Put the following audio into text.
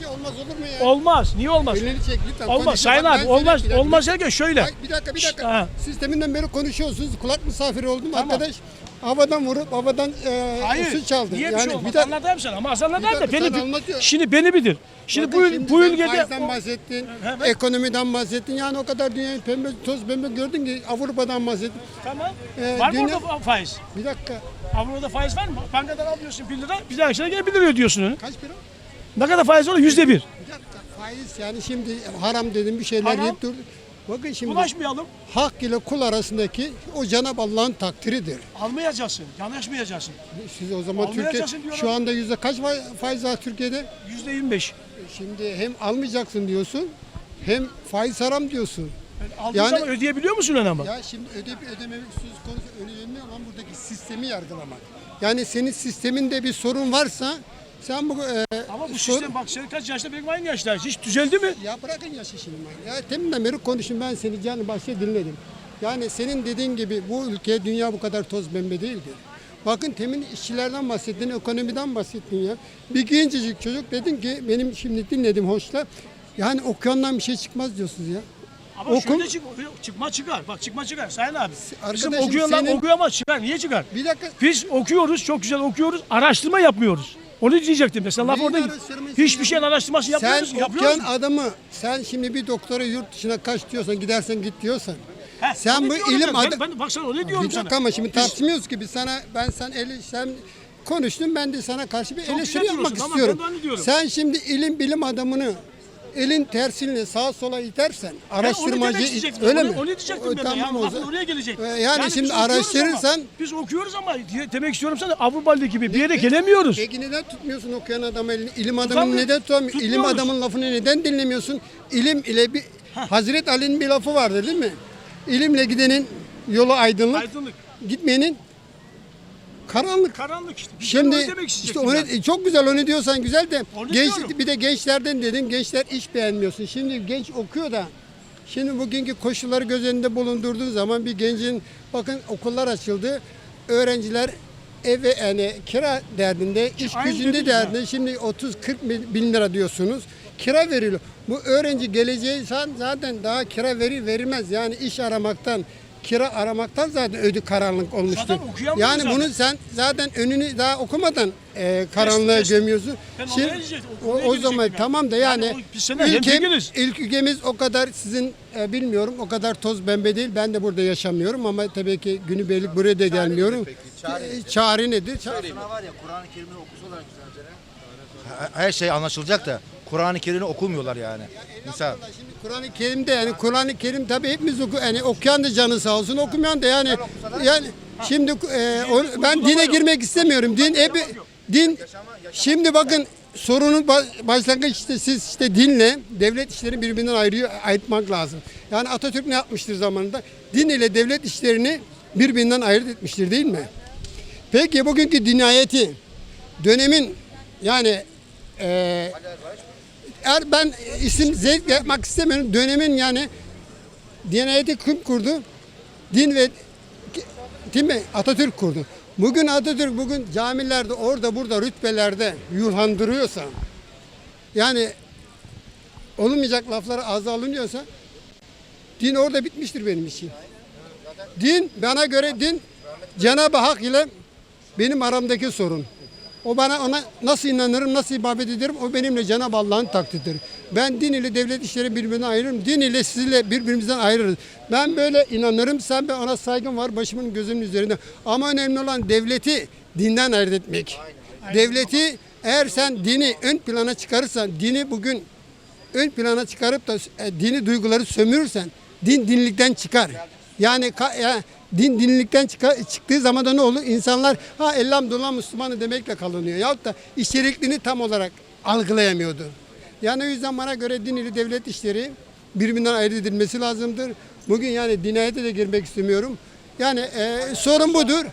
şey olmaz olur mu ya? Olmaz. Niye olmaz? Elini çek lütfen. Olmaz. Sayın abi olmaz. Olmaz derken şöyle. Bak, bir dakika bir dakika. Ha. Sisteminden beri konuşuyorsunuz. Kulak misafiri oldum Tamam. arkadaş. Havadan vurup havadan e, Hayır. su çaldı. Niye bir şey olmaz? bir dakika. Anlatayım sana ama Bir anlatayım da beni anlatıyor. Şimdi beni bilir. Şimdi Bakın bu, şimdi bu ülkede faizden bahsettin, Evet. ekonomiden bahsettin. Yani o kadar dünyayı pembe toz pembe gördün ki Avrupa'dan bahsettin. Tamam. Ee, var mı dünya- orada faiz? Bir dakika. Avrupa'da faiz var mı? Bankadan alıyorsun 1 lira. Bir dahakine gene 1 lira ödüyorsun onu. Kaç lira? Ne kadar faiz olur? Yüzde bir. Faiz yani şimdi haram dedim bir şeyler Haram. yiyip dur. Bakın şimdi Bulaşmayalım. hak ile kul arasındaki o Cenab-ı Allah'ın takdiridir. Almayacaksın. Yanaşmayacaksın. Siz o zaman Almayacaksın Türkiye diyorum. şu anda yüzde kaç fa- faiz var Türkiye'de? Yüzde 25. Şimdi hem almayacaksın diyorsun hem faiz haram diyorsun. Aldığın Yani- zaman ödeyebiliyor musun onu ama? Ya şimdi ödeyip ödememek söz konusu önemli olan buradaki sistemi yargılamak. Yani senin sisteminde bir sorun varsa sen bu e, Ama bu sor- sistem bak senin kaç yaşta benim aynı yaşta. Hiç düzeldi mi? Ya bırakın yaşı şimdi. Ya teminden beri konuşun ben seni canı başta dinledim. Yani senin dediğin gibi bu ülke dünya bu kadar toz pembe değildir. Bakın temin işçilerden bahsettin, ekonomiden bahsettin ya. Bir gencecik çocuk dedin ki benim şimdi dinledim hoşla. Yani okuyandan bir şey çıkmaz diyorsunuz ya. Ama Okul- şöyle çık, çıkma çıkar. Bak çıkma çıkar Sayın abi. Bizim okuyanlar senin- okuyamaz çıkar. Niye çıkar? Bir dakika. Biz okuyoruz, çok güzel okuyoruz. Araştırma yapmıyoruz. Onu diyecektim mesela laf orada. Hiçbir şeyin araştırması Sen yapmıyoruz. yapıyoruz. okuyan adamı sen şimdi bir doktora yurt dışına kaç diyorsan gidersen git diyorsan. Heh, sen bu ilim adı- Ben, ben bak sana onu diyorum Bir sana. ama şimdi tartışmıyoruz ki biz sana ben sen eli sen konuştun ben de sana karşı bir Çok eleştiri yapmak istiyorum. Sen şimdi ilim bilim adamını elin tersiyle sağa sola itersen onu araştırmacı isteyecektim. öyle onu, mi? Onu diyecektim O, ben tamam Yani lafın zaman. oraya gelecek. Ee, yani biz şimdi araştırırsan- ama, biz okuyoruz ama demek istiyorum sana Avrupa Ligi gibi bir yere gelemiyoruz. Peki neden tutmuyorsun okuyan adam elini? İlim adamını neden tutamıyorsun? İlim adamın lafını neden dinlemiyorsun? İlim ile bir Hazret Ali'nin bir lafı vardı değil mi? İlimle gidenin yolu aydınlık, Aydınlık, gitmeyenin karanlık. karanlık işte. Onu Şimdi işte onu ben. e, çok güzel onu diyorsan güzel de Onu genç diyorum. bir de gençlerden dedin gençler iş beğenmiyorsun. Şimdi genç okuyor da şimdi bugünkü koşulları göz önünde bulundurduğun zaman bir gencin bakın okullar açıldı. Öğrenciler ev ve yani kira derdinde, iş Aynı gücünde dedik ya. derdinde. Şimdi 30-40 bin- lira diyorsunuz. Kira veriliyor. Bu öğrenci geleceği zaten daha kira verir verilmez. Yani iş aramaktan, kira aramaktan zaten ödü karanlık olmuştur. Zaten okuyamıyor Yani zaten. bunu sen zaten önünü daha okumadan e, karanlığa test. gömüyorsun. Ben Şimdi, o, o zaman ben. tamam da yani, Yani o- biz seninle ülkem, hemfikiriz. ilk ülkemiz o kadar sizin e, bilmiyorum o kadar toz pembe değil. Ben de burada yaşamıyorum ama tabii ki günübirlik buraya da gelmiyorum. E, Çare nedir? Çare- var ya Kur'an-ı Kerim'i okusalar güzelce. Her şey anlaşılacak da Kur'an-ı Kerim'i okumuyorlar yani. Misal. Şimdi Kur'an-ı Kerim'de yani Kur'an-ı Kerim tabii hepimiz oku yani okuyan da canı sağ olsun okumayan da yani yani şimdi e, o- ben dine girmek istemiyorum. Din hep din şimdi bakın sorunun ba- başlangıç işte siz işte dinle devlet işlerini birbirinden ayırıyor ayırtmak lazım. Yani Atatürk ne yapmıştır zamanında? Din ile devlet işlerini birbirinden ayırt etmiştir değil mi? Peki bugünkü dinayeti dönemin yani e, eğer ben isim zevk yapmak istemiyorum. Dönemin yani dinayeti kim kurdu? Din ve değil mi? Atatürk kurdu. Bugün Atatürk bugün camilerde orada burada rütbelerde yurhandırıyorsa yani olmayacak lafları ağza alınıyorsa din orada bitmiştir benim için. Din bana göre din Cenab-ı Hak ile benim aramdaki sorun. O bana ona nasıl inanırım, nasıl ibadet ederim o benimle Cenab-ı Allah'ın takdiridir. Ben din ile devlet işleri birbirinden ayırırım. Din ile sizinle birbirimizden ayırırız. Ben böyle inanırım. Sen ben ona saygım var başımın gözümün üzerinde. Ama önemli olan devleti dinden ayırt etmek. Devleti eğer sen dini ön plana çıkarırsan, dini bugün ön plana çıkarıp da e, dini duyguları sömürürsen din dinlikten çıkar. Yani ka- ya, din dinlikten çıkar, çıktığı zaman da ne olur? İnsanlar ha elhamdülillah Müslümanı demekle kalınıyor. Yahut da içerikliğini tam olarak algılayamıyordu. Yani o yüzden bana göre din ile devlet işleri birbirinden ayrı edilmesi lazımdır. Bugün yani dinayete de girmek istemiyorum. Yani e, sorun budur.